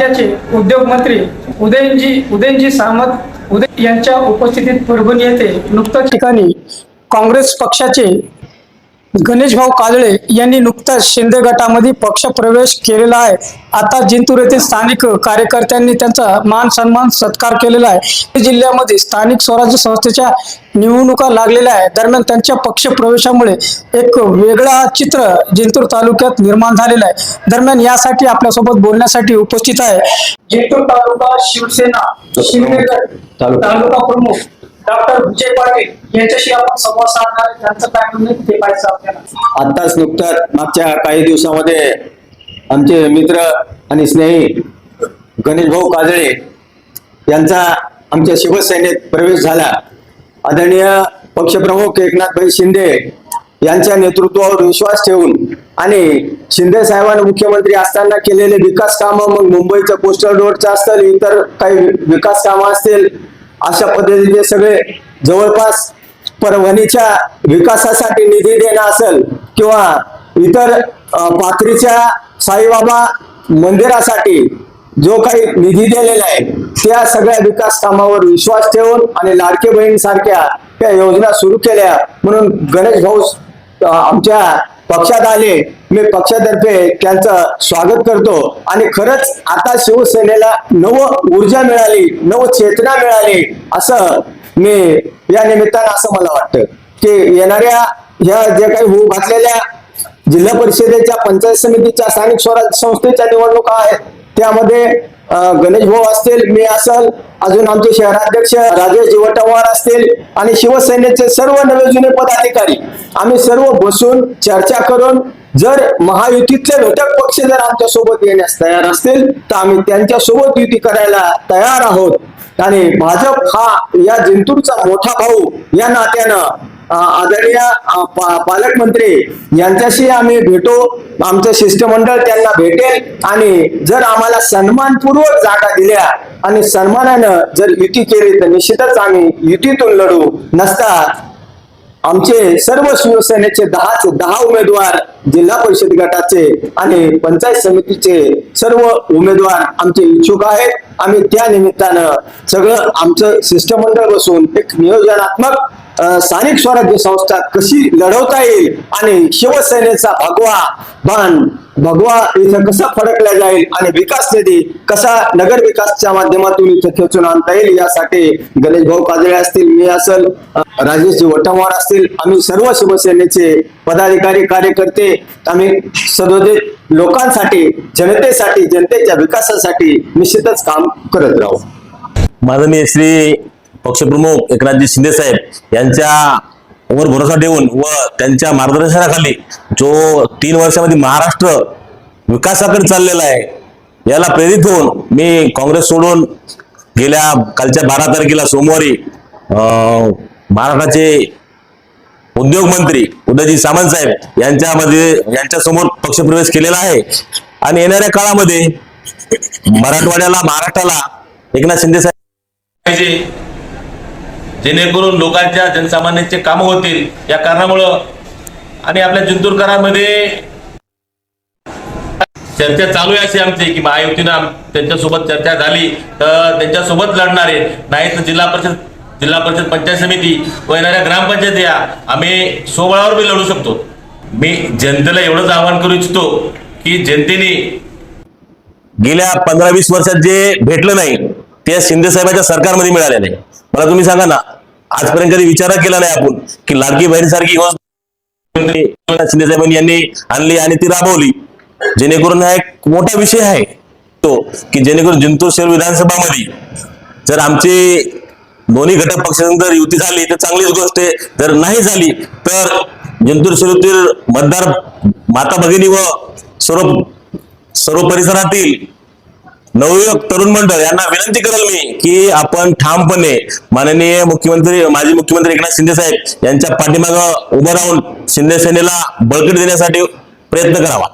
राज्याचे उद्योग मंत्री उदयनजी उदयनजी सामंत उदय यांच्या उपस्थितीत परभणी येथे नुकत्याच ठिकाणी काँग्रेस पक्षाचे गणेश भाऊ काजळे यांनी नुकताच शिंदे गटामध्ये पक्ष प्रवेश केलेला आहे. आता जिंतूर येथील स्थानिक कार्यकर्त्यांनी त्यांचा मान सन्मान सत्कार केलेला आहे. जिल्ह्यामध्ये स्थानिक स्वराज्य संस्थेच्या निवडणुका लागलेल्या आहे दरम्यान त्यांच्या पक्ष प्रवेशामुळे एक वेगळा चित्र जिंतूर तालुक्यात निर्माण झालेलं आहे. दरम्यान यासाठी आपल्यासोबत बोलण्यासाठी उपस्थित आहे जिंतूर तालुका शिवसेना. तालुका प्रमुख. डॉक्टर विजय पाटील यांच्याशी आपण संवाद साधणार त्यांचं काय म्हणणं ते पाहिजे आपल्याला. आताच नुकताच मागच्या काही दिवसामध्ये आमचे मित्र आणि स्नेही गणेश भाऊ काजळे यांचा आमच्या शिवसेनेत प्रवेश झाला. आदरणीय पक्षप्रमुख एकनाथभाई शिंदे यांच्या नेतृत्वावर विश्वास ठेवून आणि शिंदे साहेबांना मुख्यमंत्री असताना केलेले विकास कामं मग मुंबईचं कोस्टल रोडचं असतील इतर काही विकास कामं असतील अशा पद्धतीचे सगळे जवळपास परभणीच्या विकासासाठी निधी देणं असेल किंवा इतर पाथरीच्या साईबाबा मंदिरासाठी जो काही निधी दिलेला आहे त्या सगळ्या विकास कामावर विश्वास ठेवून आणि लाडके बहीण सारख्या त्या योजना सुरू केल्या. म्हणून गणेश भाऊ आमच्या पक्षात आले मी पक्षातर्फे त्यांचं स्वागत करतो. आणि खरंच आता शिवसेनेला नव ऊर्जा मिळाली नव चेतना मिळाली असं मी या निमित्तानं असं मला वाटतं. की येणाऱ्या ह्या जे काही होऊ घातलेल्या जिल्हा परिषदेच्या पंचायत समितीच्या स्थानिक स्वराज्य संस्थेच्या निवडणुका आहेत त्यामध्ये गणेश भाऊ असतील मी असल अजून आमचे शहराध्यक्ष राजेश जिवटवार असतील आणि शिवसेनेचे सर्व नवे जुने पदाधिकारी आम्ही सर्व बसून चर्चा करून जर महायुतीतले घटक पक्ष जर आमच्यासोबत येण्यास तयार असतील तर आम्ही त्यांच्यासोबत युती करायला तयार आहोत. आणि भाजप हा या जिंतूरचा मोठा भाऊ या नात्यानं आदरणीय पालकमंत्री यांच्याशी आम्ही भेटू. आमचं शिष्टमंडळ त्यांना भेटेल. आणि जर आम्हाला सन्मानपूर्वक जागा दिल्या आणि सन्मानानं जर युती केली तर निश्चितच आम्ही युतीतून लढू. नसता आमचे सर्व शिवसेनेचे दहाच दहा उमेदवार जिल्हा परिषद गटाचे आणि पंचायत समितीचे सर्व उमेदवार आमचे इच्छुक आहेत. आम्ही त्या निमित्तानं सगळं आमचं शिष्टमंडळ बसून एक नियोजनात्मक स्थानिक स्वराज्य संस्था कशी लढवता येईल आणि शिवसेनेचा भगवा बाण भगवा इथं कसा फडकला जाईल आणि विकास निधी कसा नगर विकासच्या माध्यमातून इथं खेचून आणता येईल यासाठी गणेश भाऊ काजळे असतील मी असेल राजेश राजेशजी वटवार असतील आम्ही सर्व शिवसेनेचे पदाधिकारी कार्यकर्ते आम्ही सदोदित लोकांसाठी जनतेसाठी जनतेच्या विकासासाठी निश्चितच काम करत राहू. माननीय श्री पक्षप्रमुख एकनाथजी शिंदे साहेब यांच्या वर भरोसा ठेवून व त्यांच्या मार्गदर्शनाखाली जो तीन वर्षामध्ये महाराष्ट्र विकासाकडे चाललेला आहे याला प्रेरित होऊन मी काँग्रेस सोडून गेल्या कालच्या बारा तारखेला सोमवारी महाराष्ट्राचे उद्योग मंत्री उदयजी सामंत साहेब यांच्यामध्ये यांच्यासमोर पक्षप्रवेश केलेला आहे. आणि येणाऱ्या काळामध्ये मराठवाड्याला महाराष्ट्राला एकनाथ शिंदे साहेब पाहिजे. जेणेकरून लोकांच्या जनसामान्यांचे कामं होतील या कारणामुळं. आणि आपल्या जिंतूरकरांमध्ये चर्चा चालू आहे अशी आमची की महायुतीनं त्यांच्यासोबत चर्चा झाली तर त्यांच्यासोबत लढणारे नाही तर जिल्हा परिषद जिल्हा परिषद पंचायत समिती व येणाऱ्या ग्रामपंचायत या. आम्ही सोबळावर बी लढू शकतो. मी जनतेला एवढंच आवाहन करू इच्छितो की जनतेने गेल्या पंधरा वीस वर्षात जे भेटलं नाही ते शिंदे साहेबांच्या सरकारमध्ये मिळाले नाही. मला तुम्ही सांगा ना आजपर्यंत कधी विचार केला नाही आपण की लाडकी बहिणीसारखी योजना यांनी आणली आणि ती राबवली. जेणेकरून हा एक मोठा विषय आहे तो की जेणेकरून जिंतूर शहर विधानसभामध्ये जर आमची दोन्ही घटक पक्षांनी जर युती झाली तर चांगलीच गोष्ट आहे. जर नाही झाली तर जिंतूर शहरातील मतदार माता भगिनी व सर्व सर्व परिसरातील नवयुवक तरुण मंडळ यांना विनंती करेल मी की आपण ठामपणे माननीय मुख्यमंत्री माजी मुख्यमंत्री एकनाथ शिंदे साहेब यांच्या पाठीमागं उभं राहून शिंदे सेनेला बळकट देण्यासाठी प्रयत्न करावा.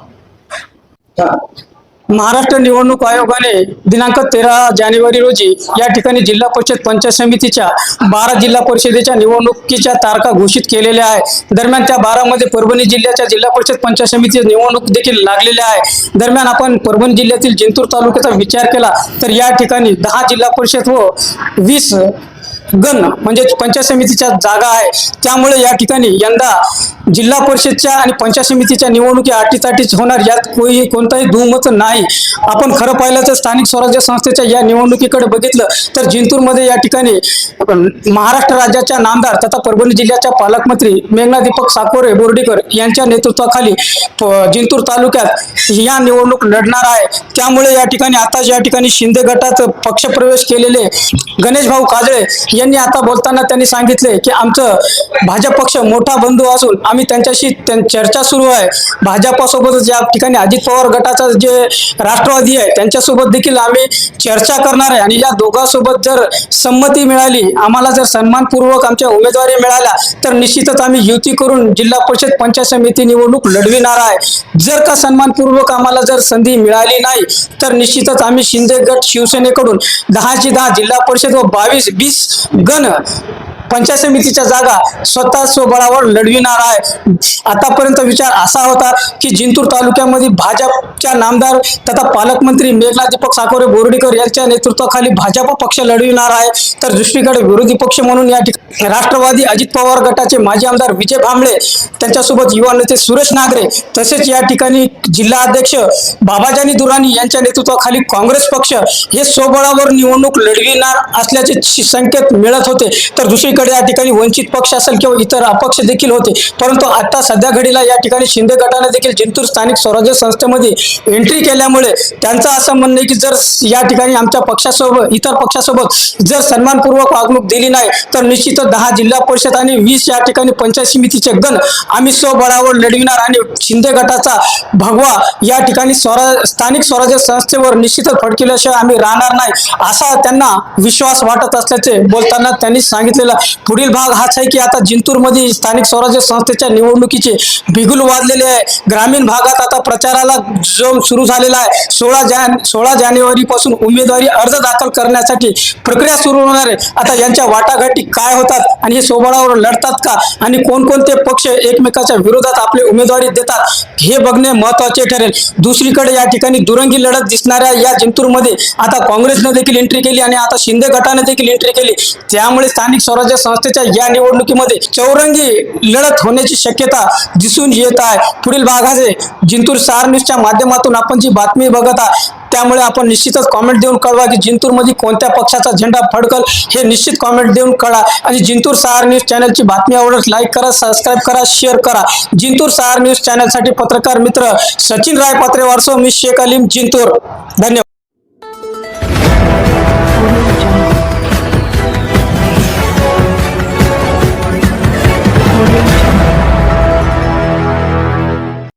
महाराष्ट्र निवडणूक आयोगाने दिनांक तेरा जानेवारी रोजी या ठिकाणी जिल्हा परिषद पंचायत समितीच्या बारा जिल्हा परिषदेच्या निवडणुकीच्या तारखा घोषित केलेल्या आहे. दरम्यान त्या बारामध्ये परभणी जिल्ह्याच्या जिल्हा परिषद पंचायत समितीची निवडणूक देखील लागलेल्या आहे. दरम्यान आपण परभणी जिल्ह्यातील जिंतूर तालुक्याचा विचार केला तर या ठिकाणी दहा जिल्हा परिषद व वीस गण म्हणजे पंचायत समितीच्या जागा आहे. त्यामुळे या ठिकाणी यंदा जिल्हा परिषदच्या आणि पंचायत समितीच्या निवडणुकी अटीतटीच होणार यात कोणी कोणताही दुमत नाही. आपण खरं पाहिलं तर स्थानिक स्वराज्य संस्थेच्या या निवडणुकीकडे बघितलं तर जिंतूरमध्ये या ठिकाणी महाराष्ट्र राज्याच्या नामदार तथा परभणी जिल्ह्याच्या पालकमंत्री मेघना दीपक साकोरे बोर्डीकर यांच्या नेतृत्वाखाली जिंतूर तालुक्यात या निवडणूक लढणार आहे. त्यामुळे या ठिकाणी आता या ठिकाणी शिंदे गटात पक्षप्रवेश केलेले गणेश भाऊ काजळे यांनी आता बोलताना त्यांनी सांगितले की आमचं भाजप पक्ष मोठा बंधू असून आम्ही त्यांच्याशी त्यां- चर्चा सुरू आहे. भाजपासोबतच ज्या ठिकाणी अजित पवार गटाचा जे राष्ट्रवादी आहे त्यांच्यासोबत देखील आम्ही चर्चा करणार आहे. आणि या दोघांसोबत जर संमती मिळाली आम्हाला जर सन्मानपूर्वक आमच्या उमेदवारी मिळाल्या तर निश्चितच आम्ही युती करून जिल्हा परिषद पंचायत समिती निवडणूक लढविणार आहे. जर का सन्मानपूर्वक आम्हाला जर संधी मिळाली नाही तर निश्चितच आम्ही शिंदे गट शिवसेनेकडून दहाची दहा जिल्हा परिषद व बावीस वीस गण पंचायत समितीच्या जागा स्वतः स्वबळावर लढविणार आहे. आतापर्यंत विचार असा होता की जिंतूर तालुक्यामध्ये भाजपच्या नामदार तथा पालकमंत्री मेघना दीपक साकोरे बोर्डीकर यांच्या नेतृत्वाखाली भाजप पक्ष लढविणार आहे. तर दुसरीकडे विरोधी पक्ष म्हणून या ठिकाणी राष्ट्रवादी अजित पवार गटाचे माजी आमदार विजय भांबळे त्यांच्यासोबत युवा नेते सुरेश नागरे तसेच या ठिकाणी जिल्हा अध्यक्ष बाबाजानी दुरानी यांच्या नेतृत्वाखाली काँग्रेस पक्ष हे स्वबळावर निवडणूक लढविणार असल्याचे संकेत मिळत होते. तर दुसरीकडे या ठिकाणी वंचित पक्ष असेल किंवा इतर अपक्ष देखील होते परंतु आता सध्या घडीला या ठिकाणी शिंदे गटाने देखील जिंतूर स्थानिक स्वराज्य संस्थेमध्ये एंट्री केल्यामुळे त्यांचं असं म्हणणं आहे की जर या ठिकाणी आमच्या पक्षासोबत इतर पक्षासोबत जर सन्मानपूर्वक वागणूक दिली नाही तर निश्चितच दहा जिल्हा परिषद आणि वीस या ठिकाणी पंचायत समितीचे गण आम्ही स्वबळावर लढविणार आणि शिंदे गटाचा भगवा या ठिकाणी स्वरा स्थानिक स्वराज्य संस्थेवर निश्चितच फडकिल्याशिवाय आम्ही राहणार नाही असा त्यांना विश्वास वाटत असल्याचे बोलताना त्यांनी सांगितलेला पुढील भाग हाच आहे की आता जिंतूरमध्ये स्थानिक स्वराज्य संस्थेच्या निवडणुकीचे बिगुल वाजलेले आहे. ग्रामीण भागात आता प्रचाराला जोम सुरू झालेला आहे. सोळा जान सोळा जानेवारी पासून उमेदवारी अर्ज दाखल करण्यासाठी प्रक्रिया सुरू होणार आहे. आता यांच्या वाटाघाटी काय होतात आणि हे सोबळावर लढतात का? आणि कोणकोणते पक्ष एकमेकाच्या विरोधात आपले उमेदवारी देतात? हे बघणे महत्त्वाचे ठरेल. दुसरीकडे या ठिकाणी दुरंगी लढत दिसणाऱ्या या जिंतूरमध्ये आता काँग्रेसनं देखील एंट्री केली आणि आता शिंदे गटाने देखील एंट्री केली. त्यामुळे स्थानिक स्वराज्य स्वराज्य संस्थेच्या या निवडणुकीमध्ये चौरंगी लढत होण्याची शक्यता दिसून येत आहे. पुढील भागाचे जिंतूर स्टार न्यूजच्या माध्यमातून आपण जी बातमी बघत आहात त्यामुळे आपण निश्चितच कॉमेंट देऊन कळवा की जिंतूरमध्ये कोणत्या पक्षाचा झेंडा फडकल हे निश्चित कॉमेंट देऊन कळा. आणि जिंतूर सहार न्यूज चॅनलची बातमी आवडत लाईक करा सबस्क्राईब करा शेअर करा. जिंतूर सहार न्यूज चॅनलसाठी पत्रकार मित्र सचिन राय पात्रे वारसो मी शेख अलीम जिंतूर. धन्यवाद.